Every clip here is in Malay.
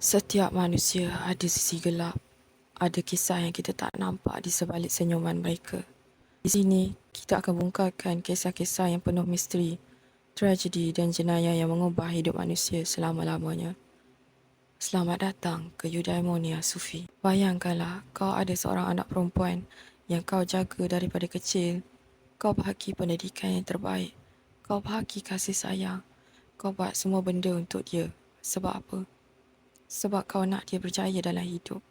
Setiap manusia ada sisi gelap. Ada kisah yang kita tak nampak di sebalik senyuman mereka. Di sini, kita akan bongkarkan kisah-kisah yang penuh misteri, tragedi dan jenayah yang mengubah hidup manusia selama-lamanya. Selamat datang ke Eudaimonia Sufi. Bayangkanlah kau ada seorang anak perempuan yang kau jaga daripada kecil. Kau bahagi pendidikan yang terbaik. Kau bahagi kasih sayang. Kau buat semua benda untuk dia. Sebab apa? Sebab kau nak dia berjaya dalam hidup.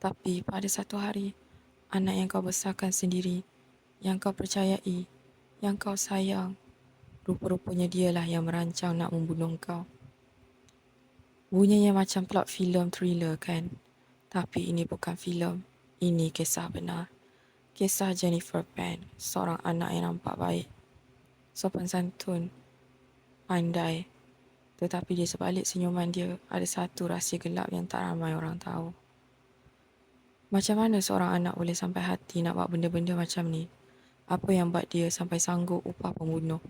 Tapi pada satu hari, anak yang kau besarkan sendiri, yang kau percayai, yang kau sayang, rupa-rupanya dialah yang merancang nak membunuh kau. Bunyinya macam plot filem thriller kan? Tapi ini bukan filem, ini kisah benar. Kisah Jennifer Pan, seorang anak yang nampak baik. Sopan santun, pandai. Tetapi di sebalik senyuman dia, ada satu rahsia gelap yang tak ramai orang tahu. Macam mana seorang anak boleh sampai hati nak buat benda-benda macam ni? Apa yang buat dia sampai sanggup upah pembunuh?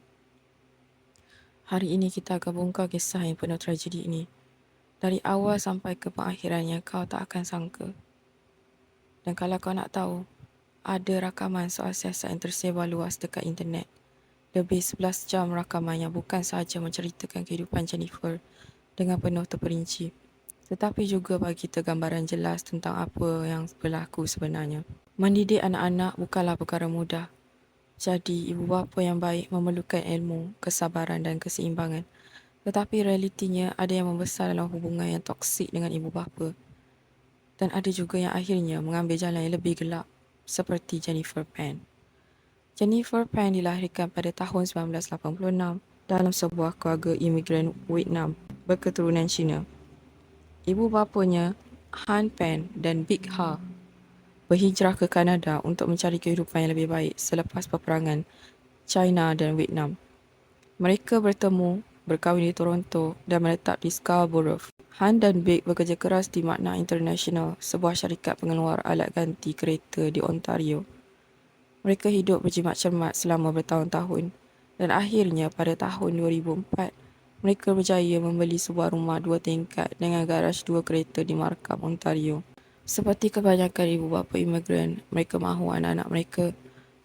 Hari ini kita akan bongkar kisah yang penuh tragedi ini dari awal sampai ke pengakhiran yang kau tak akan sangka. Dan kalau kau nak tahu, ada rakaman soal siasat yang tersebar luas dekat internet. Lebih 11 jam rakaman yang bukan sahaja menceritakan kehidupan Jennifer dengan penuh terperinci, tetapi juga bagi kita gambaran jelas tentang apa yang berlaku sebenarnya. Mendidik anak-anak bukanlah perkara mudah. Jadi, ibu bapa yang baik memerlukan ilmu, kesabaran dan keseimbangan tetapi realitinya ada yang membesar dalam hubungan yang toksik dengan ibu bapa. Dan ada juga yang akhirnya mengambil jalan yang lebih gelap seperti Jennifer Pan. Jennifer Pan dilahirkan pada tahun 1986 dalam sebuah keluarga imigran Vietnam berketurunan Cina. Ibu bapanya, Han Pan dan Big Ha, berhijrah ke Kanada untuk mencari kehidupan yang lebih baik selepas peperangan China dan Vietnam. Mereka bertemu berkahwin di Toronto dan menetap di Scarborough. Han dan Big bekerja keras di Magna International, sebuah syarikat pengeluar alat ganti kereta di Ontario. Mereka hidup berjimat cermat selama bertahun-tahun dan akhirnya pada tahun 2004, mereka berjaya membeli sebuah rumah dua tingkat dengan garaj dua kereta di Markham, Ontario. Seperti kebanyakan ibu bapa imigran, mereka mahu anak-anak mereka,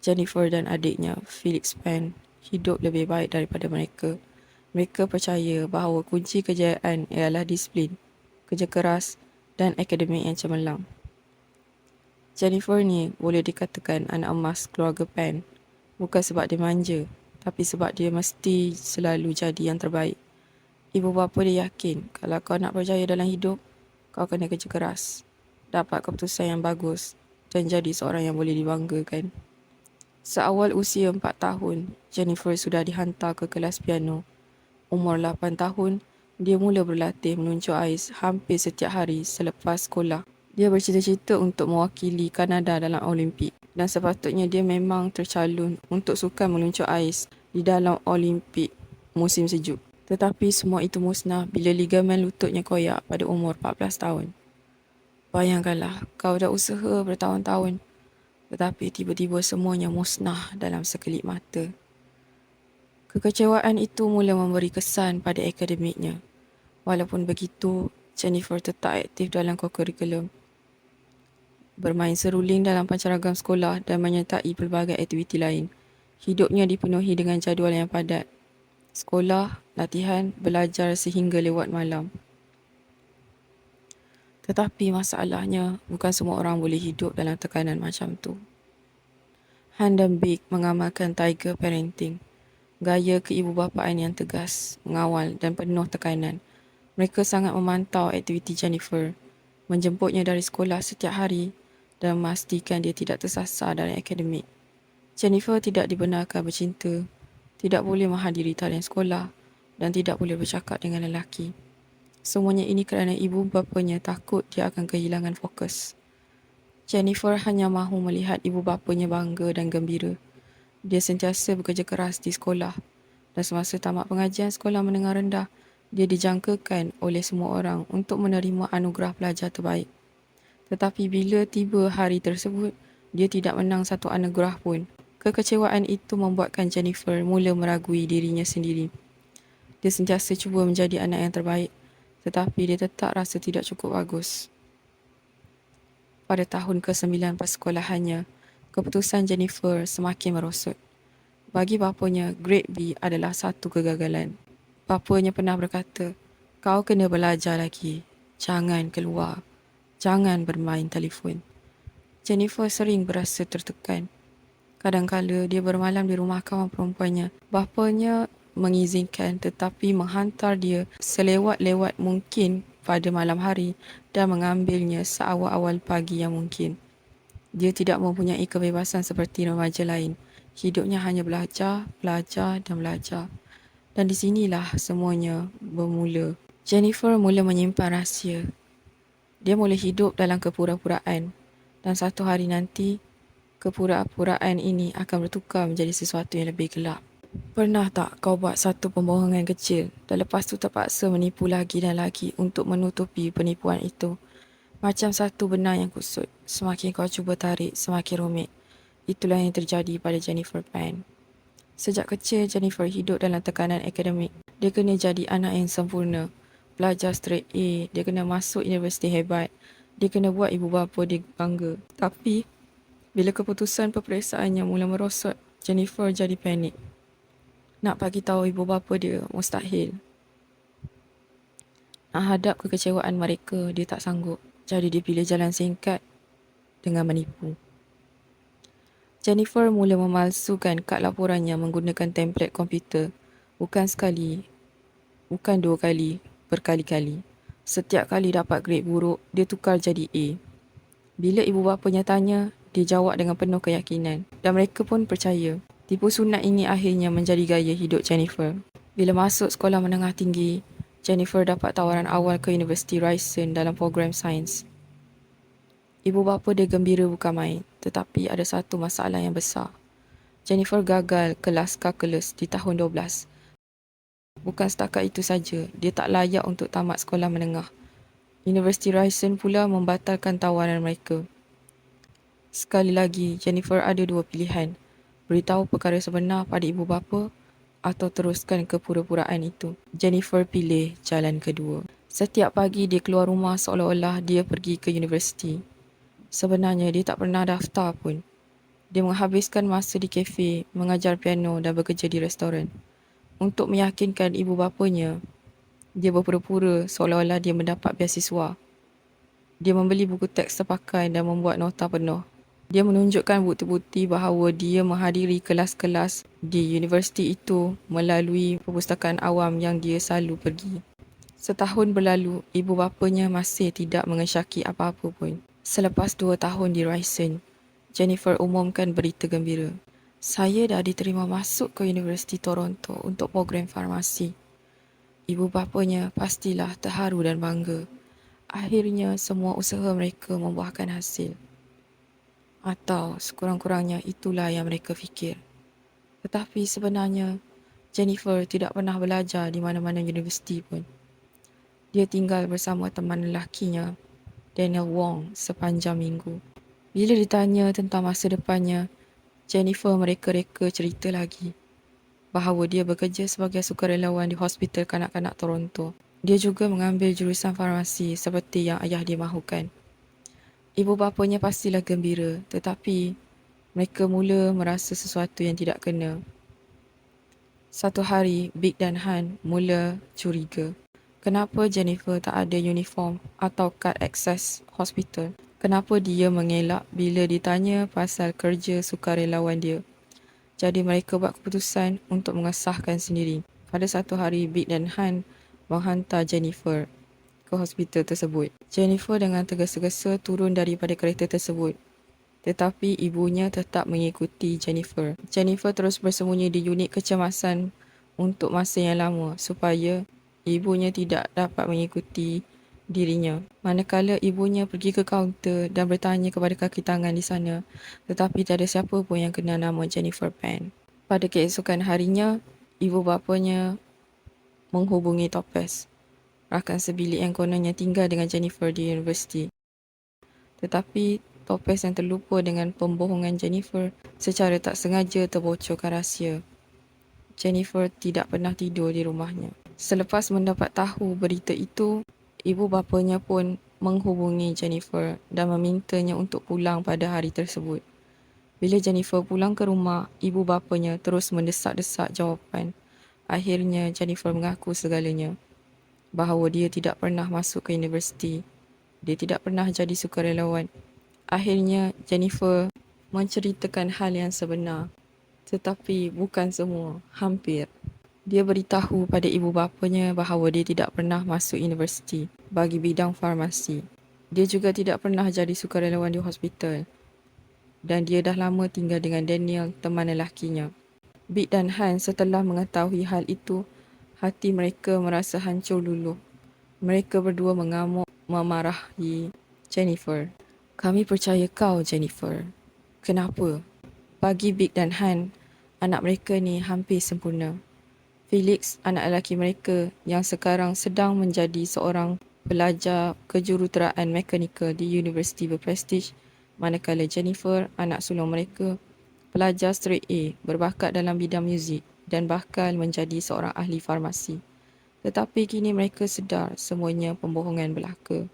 Jennifer dan adiknya, Felix Penn, hidup lebih baik daripada mereka. Mereka percaya bahawa kunci kejayaan ialah disiplin, kerja keras dan akademik yang cemerlang. Jennifer ni boleh dikatakan anak emas keluarga Penn. Bukan sebab dia manja, tapi sebab dia mesti selalu jadi yang terbaik. Ibu bapa dia yakin kalau kau nak berjaya dalam hidup, kau kena kerja keras, dapat keputusan yang bagus dan jadi seorang yang boleh dibanggakan. Seawal usia 4 tahun, Jennifer sudah dihantar ke kelas piano umur 8 tahun, dia mula berlatih meluncur ais hampir setiap hari selepas sekolah. Dia bercita-cita untuk mewakili Kanada dalam Olimpik dan sepatutnya dia memang tercalon untuk sukan meluncur ais di dalam Olimpik musim sejuk. Tetapi semua itu musnah bila ligamen lututnya koyak pada umur 14 tahun. Bayangkanlah, kau dah usaha bertahun-tahun tetapi tiba-tiba semuanya musnah dalam sekelip mata. Kekecewaan itu mula memberi kesan pada akademiknya. Walaupun begitu, Jennifer tetap aktif dalam kurikulum. Bermain seruling dalam pancaragam sekolah dan menyertai pelbagai aktiviti lain. Hidupnya dipenuhi dengan jadual yang padat. Sekolah, latihan, belajar sehingga lewat malam. Tetapi masalahnya, bukan semua orang boleh hidup dalam tekanan macam tu. Han dan Big mengamalkan Tiger Parenting – gaya keibubapaan yang tegas, mengawal dan penuh tekanan. Mereka sangat memantau aktiviti Jennifer, menjemputnya dari sekolah setiap hari dan memastikan dia tidak tersasar dalam akademik. Jennifer tidak dibenarkan bercinta, tidak boleh menghadiri talian sekolah dan tidak boleh bercakap dengan lelaki. Semuanya ini kerana ibu bapanya takut dia akan kehilangan fokus. Jennifer hanya mahu melihat ibu bapanya bangga dan gembira. Dia sentiasa bekerja keras di sekolah dan semasa tamat pengajian sekolah menengah rendah, dia dijangkakan oleh semua orang untuk menerima anugerah pelajar terbaik. Tetapi bila tiba hari tersebut, dia tidak menang satu anugerah pun. Kekecewaan itu membuatkan Jennifer mula meragui dirinya sendiri. Dia sentiasa cuba menjadi anak yang terbaik, tetapi dia tetap rasa tidak cukup bagus. Pada tahun ke-9 persekolahannya, keputusan Jennifer semakin merosot. Bagi bapanya, grade B adalah satu kegagalan. Bapanya pernah berkata, kau kena belajar lagi. Jangan keluar. Jangan bermain telefon. Jennifer sering berasa tertekan. Kadang-kala dia bermalam di rumah kawan perempuannya. Bapanya mengizinkan tetapi menghantar dia selewat-lewat mungkin pada malam hari dan mengambilnya seawal-awal pagi yang mungkin. Dia tidak mempunyai kebebasan seperti remaja lain. Hidupnya hanya belajar, belajar dan belajar. Dan di sinilah semuanya bermula. Jennifer mula menyimpan rahsia. Dia mula hidup dalam kepura-puraan dan satu hari nanti kepura-puraan ini akan bertukar menjadi sesuatu yang lebih gelap. Pernah tak kau buat satu pembohongan kecil dan lepas tu terpaksa menipu lagi dan lagi untuk menutupi penipuan itu? Macam satu benang yang kusut, semakin kau cuba tarik, semakin rumit. Itulah yang terjadi pada Jennifer Pan. Sejak kecil, Jennifer hidup dalam tekanan akademik. Dia kena jadi anak yang sempurna belajar straight A, dia kena masuk universiti hebat, dia kena buat ibu bapa dia bangga. Tapi, bila keputusan peperiksaannya mula merosot, Jennifer jadi panik. Nak bagi tahu ibu bapa dia mustahil. Nak hadap kekecewaan mereka, dia tak sanggup. Jadi dia pilih jalan singkat dengan menipu. Jennifer mula memalsukan kad laporannya menggunakan template komputer. Bukan sekali, bukan dua kali, berkali-kali. Setiap kali dapat grade buruk, dia tukar jadi A. Bila ibu bapanya tanya, dia jawab dengan penuh keyakinan dan mereka pun percaya. Tipu sunat ini akhirnya menjadi gaya hidup Jennifer. Bila masuk sekolah menengah tinggi, Jennifer dapat tawaran awal ke Universiti Ryerson dalam program sains. Ibu bapa dia gembira bukan main, tetapi ada satu masalah yang besar. Jennifer gagal kelas kalkulus di tahun 12 Bukan setakat itu saja, dia tak layak untuk tamat sekolah menengah. Universiti Ryerson pula membatalkan tawaran mereka. Sekali lagi, Jennifer ada dua pilihan. Beritahu perkara sebenar pada ibu bapa atau teruskan kepura-puraan itu. Jennifer pilih jalan kedua. Setiap pagi dia keluar rumah seolah-olah dia pergi ke universiti. Sebenarnya dia tak pernah daftar pun. Dia menghabiskan masa di kafe, mengajar piano dan bekerja di restoran untuk meyakinkan ibu bapanya, dia berpura-pura seolah-olah dia mendapat beasiswa. Dia membeli buku teks terpakai dan membuat nota penuh. Dia menunjukkan bukti-bukti bahawa dia menghadiri kelas-kelas di universiti itu melalui perpustakaan awam yang dia selalu pergi. Setahun berlalu, ibu bapanya masih tidak mengesyaki apa-apa pun. Selepas dua tahun di Ryerson, Jennifer umumkan berita gembira saya dah diterima masuk ke Universiti Toronto untuk program farmasi. Ibu bapanya pastilah terharu dan bangga. Akhirnya semua usaha mereka membuahkan hasil. Atau sekurang-kurangnya itulah yang mereka fikir. Tetapi sebenarnya Jennifer tidak pernah belajar di mana-mana universiti pun. Dia tinggal bersama teman lelakinya, Daniel Wong, sepanjang minggu. Bila ditanya tentang masa depannya, Jennifer mereka-reka cerita lagi bahawa dia bekerja sebagai sukarelawan di Hospital Kanak-Kanak Toronto. Dia juga mengambil jurusan farmasi seperti yang ayah dia mahukan. Ibu bapanya pastilah gembira tetapi mereka mula merasa sesuatu yang tidak kena. Satu hari, Big dan Han mula curiga. Kenapa Jennifer tak ada uniform atau kad akses hospital? Kenapa dia mengelak bila ditanya pasal kerja sukarelawan dia. Jadi mereka buat keputusan untuk mengesahkan sendiri. Pada satu hari, Big dan Han menghantar Jennifer ke hospital tersebut. Jennifer dengan tergesa-gesa turun daripada kereta tersebut. Tetapi ibunya tetap mengikuti Jennifer. Jennifer terus bersembunyi di unit kecemasan untuk masa yang lama supaya ibunya tidak dapat mengikuti dirinya. Manakala ibunya pergi ke kaunter dan bertanya kepada kaki tangan di sana, tetapi tiada siapa pun yang kenal nama Jennifer Pan. Pada keesokan harinya, ibu bapanya menghubungi Topaz, rakan sebilik yang kononnya tinggal dengan Jennifer di universiti. Tetapi Topaz yang terlupa dengan pembohongan Jennifer secara tak sengaja terbocorkan rahsia. Jennifer tidak pernah tidur di rumahnya. Selepas mendapat tahu berita itu, ibu bapanya pun menghubungi Jennifer dan memintanya untuk pulang pada hari tersebut. Bila Jennifer pulang ke rumah, ibu bapanya terus mendesak-desak jawapan. Akhirnya Jennifer mengaku segalanya. Bahawa dia tidak pernah masuk ke universiti. Dia tidak pernah jadi sukarelawan. Akhirnya Jennifer menceritakan hal yang sebenar. Tetapi bukan semua, hampir. Dia beritahu pada ibu bapanya bahawa dia tidak pernah masuk universiti bagi bidang farmasi. Dia juga tidak pernah jadi sukarelawan di hospital dan dia dah lama tinggal dengan Daniel, teman lelakinya. Big dan Han setelah mengetahui hal itu, hati mereka merasa hancur luluh. Mereka berdua mengamuk memarahi Jennifer. Kami percaya kau, Jennifer. Kenapa? Bagi Big dan Han, anak mereka ni hampir sempurna. Felix, anak lelaki mereka yang sekarang sedang menjadi seorang pelajar kejuruteraan mekanikal di universiti berprestij, manakala Jennifer, anak sulung mereka, pelajar straight A berbakat dalam bidang muzik dan bakal menjadi seorang ahli farmasi. Tetapi kini mereka sedar semuanya pembohongan belaka.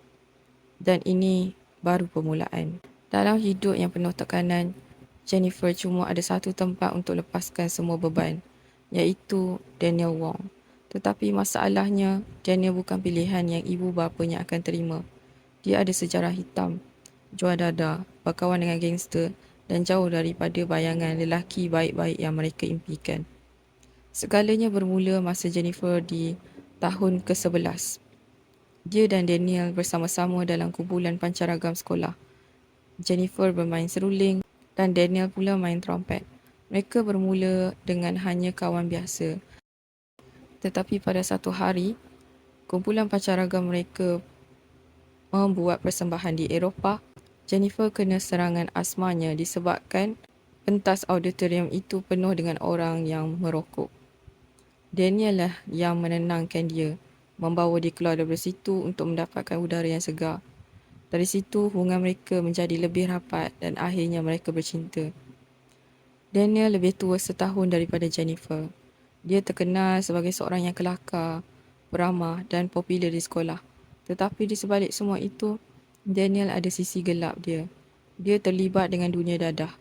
Dan ini baru permulaan. Dalam hidup yang penuh tekanan, Jennifer cuma ada satu tempat untuk lepaskan semua beban, iaitu Daniel Wong. Tetapi masalahnya, Daniel bukan pilihan yang ibu bapanya akan terima. Dia ada sejarah hitam jual dada, berkawan dengan gangster dan jauh daripada bayangan lelaki baik-baik yang mereka impikan. Segalanya bermula masa Jennifer di tahun ke-11. Dia dan Daniel bersama-sama dalam kumpulan pancaragam sekolah. Jennifer bermain seruling dan Daniel pula main trompet. Mereka bermula dengan hanya kawan biasa. Tetapi pada satu hari, kumpulan pancaragam mereka membuat persembahan di Eropah Jennifer kena serangan asmanya disebabkan pentas auditorium itu penuh dengan orang yang merokok. Daniel lah yang menenangkan dia, membawa dia keluar dari situ untuk mendapatkan udara yang segar. Dari situ hubungan mereka menjadi lebih rapat dan akhirnya mereka bercinta. Daniel lebih tua setahun daripada Jennifer. Dia terkenal sebagai seorang yang kelakar, beramah dan popular di sekolah. Tetapi di sebalik semua itu, Daniel ada sisi gelap dia. Dia terlibat dengan dunia dadah.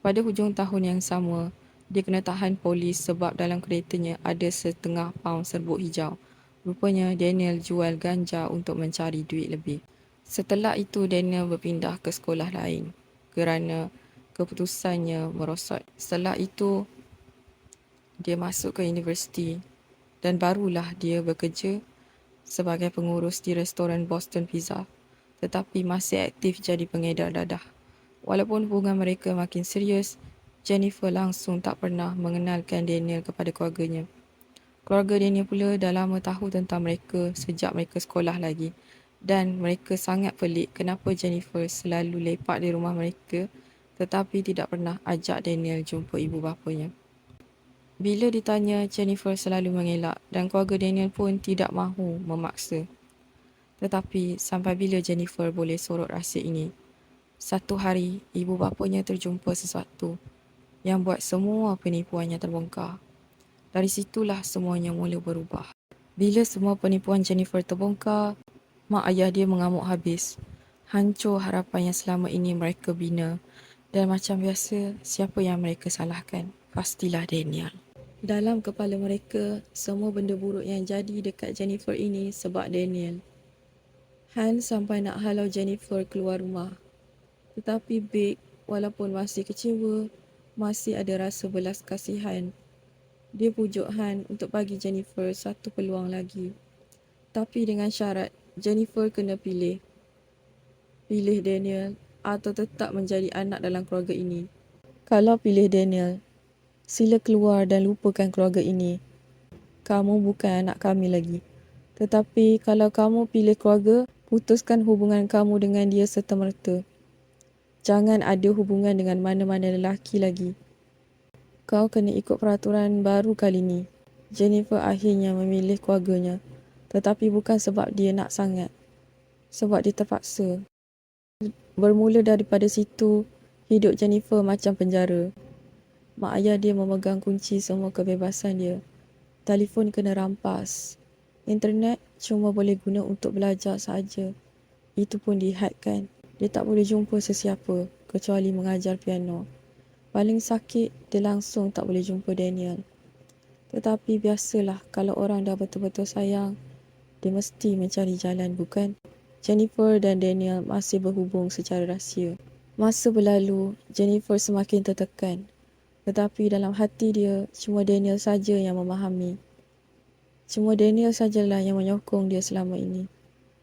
Pada hujung tahun yang sama, dia kena tahan polis sebab dalam keretanya ada setengah paun serbuk hijau. Rupanya Daniel jual ganja untuk mencari duit lebih. Setelah itu Daniel berpindah ke sekolah lain kerana keputusannya merosot. Setelah itu dia masuk ke universiti dan barulah dia bekerja sebagai pengurus di restoran Boston Pizza tetapi masih aktif jadi pengedar dadah. Walaupun hubungan mereka makin serius, Jennifer langsung tak pernah mengenalkan Daniel kepada keluarganya. Keluarga Daniel pula dah lama tahu tentang mereka sejak mereka sekolah lagi dan mereka sangat pelik kenapa Jennifer selalu lepak di rumah mereka tetapi tidak pernah ajak Daniel jumpa ibu bapanya. Bila ditanya, Jennifer selalu mengelak dan keluarga Daniel pun tidak mahu memaksa. Tetapi sampai bila Jennifer boleh sorot rahsia ini? Satu hari, ibu bapanya terjumpa sesuatu yang buat semua penipuannya terbongkar. Dari situlah semuanya mula berubah. Bila semua penipuan Jennifer terbongkar, mak ayah dia mengamuk habis. Hancur harapan yang selama ini mereka bina. Dan macam biasa, siapa yang mereka salahkan? Pastilah Daniel. Dalam kepala mereka, semua benda buruk yang jadi dekat Jennifer ini sebab Daniel. Han sampai nak halau Jennifer keluar rumah. Tetapi Big, walaupun masih kecewa, masih ada rasa belas kasihan. Dia pujuk Han untuk bagi Jennifer satu peluang lagi. Tapi dengan syarat, Jennifer kena pilih. Pilih Daniel atau tetap menjadi anak dalam keluarga ini. Kalau pilih Daniel, sila keluar dan lupakan keluarga ini. Kamu bukan anak kami lagi. Tetapi kalau kamu pilih keluarga, putuskan hubungan kamu dengan dia serta-merta. Jangan ada hubungan dengan mana-mana lelaki lagi. Kau kena ikut peraturan baru kali ni. Jennifer akhirnya memilih keluarganya. Tetapi bukan sebab dia nak sangat. Sebab dia terpaksa. Bermula daripada situ, hidup Jennifer macam penjara. Mak ayah dia memegang kunci semua kebebasan dia. Telefon kena rampas. Internet cuma boleh guna untuk belajar saja. Itu pun dihadkan. Dia tak boleh jumpa sesiapa kecuali mengajar piano. Paling sakit, dia langsung tak boleh jumpa Daniel. Tetapi biasalah kalau orang dah betul-betul sayang, dia mesti mencari jalan bukan? Jennifer dan Daniel masih berhubung secara rahsia. Masa berlalu, Jennifer semakin tertekan. Tetapi dalam hati dia, cuma Daniel saja yang memahami. Cuma Daniel sajalah yang menyokong dia selama ini.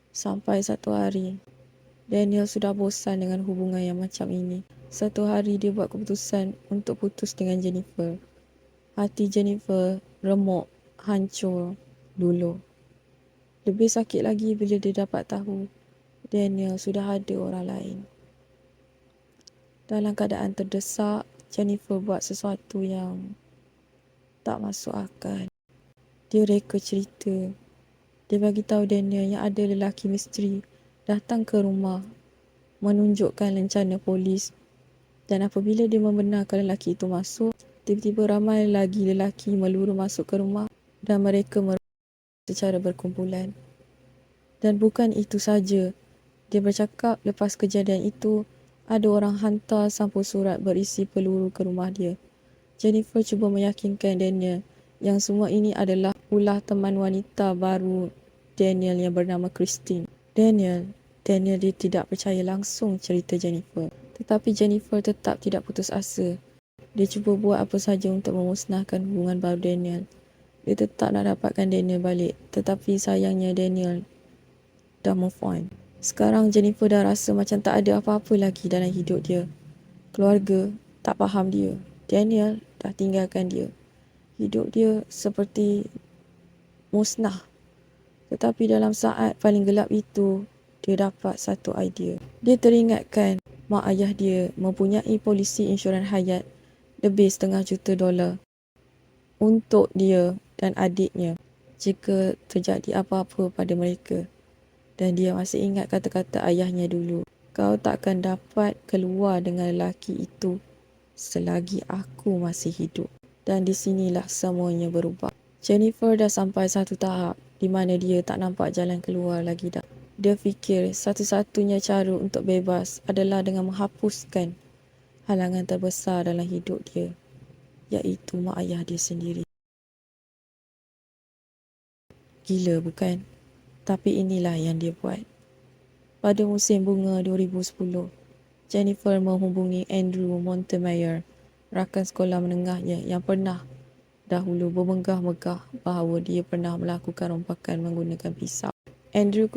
Sampai satu hari, Daniel sudah bosan dengan hubungan yang macam ini. Satu hari dia buat keputusan untuk putus dengan Jennifer. Hati Jennifer remuk, hancur dulu. Lebih sakit lagi bila dia dapat tahu Daniel sudah ada orang lain. Dalam keadaan terdesak, Jennifer buat sesuatu yang tak masuk akal. Dia reka cerita. Dia bagi tahu Daniel yang ada lelaki misteri datang ke rumah menunjukkan rencana polis dan apabila dia membenarkan lelaki itu masuk, tiba-tiba ramai lagi lelaki meluru masuk ke rumah dan mereka secara berkumpulan. Dan bukan itu saja. Dia bercakap lepas kejadian itu, ada orang hantar sampul surat berisi peluru ke rumah dia. Jennifer cuba meyakinkan Daniel yang semua ini adalah ulah teman wanita baru Daniel yang bernama Christine. Daniel, Daniel dia tidak percaya langsung cerita Jennifer. Tetapi Jennifer tetap tidak putus asa. Dia cuba buat apa saja untuk memusnahkan hubungan baru Daniel. Dia tetap nak dapatkan Daniel balik. Tetapi sayangnya Daniel dah move on. Sekarang Jennifer dah rasa macam tak ada apa-apa lagi dalam hidup dia. Keluarga tak faham dia. Daniel dah tinggalkan dia. Hidup dia seperti musnah. Tetapi dalam saat paling gelap itu, dia dapat satu idea. Dia teringatkan mak ayah dia mempunyai polisi insurans hayat lebih setengah juta dolar untuk dia dan adiknya jika terjadi apa-apa pada mereka dan dia masih ingat kata-kata ayahnya dulu. Kau takkan dapat keluar dengan lelaki itu selagi aku masih hidup. Dan di sinilah semuanya berubah. Jennifer dah sampai satu tahap di mana dia tak nampak jalan keluar lagi dah. Dia fikir satu-satunya cara untuk bebas adalah dengan menghapuskan halangan terbesar dalam hidup dia, iaitu mak ayah dia sendiri. Gila bukan? Tapi inilah yang dia buat. Pada musim bunga 2010, Jennifer menghubungi Andrew Montemeyer, rakan sekolah menengahnya yang pernah dahulu bermegah-megah bahawa dia pernah melakukan rompakan menggunakan pisau. Andrew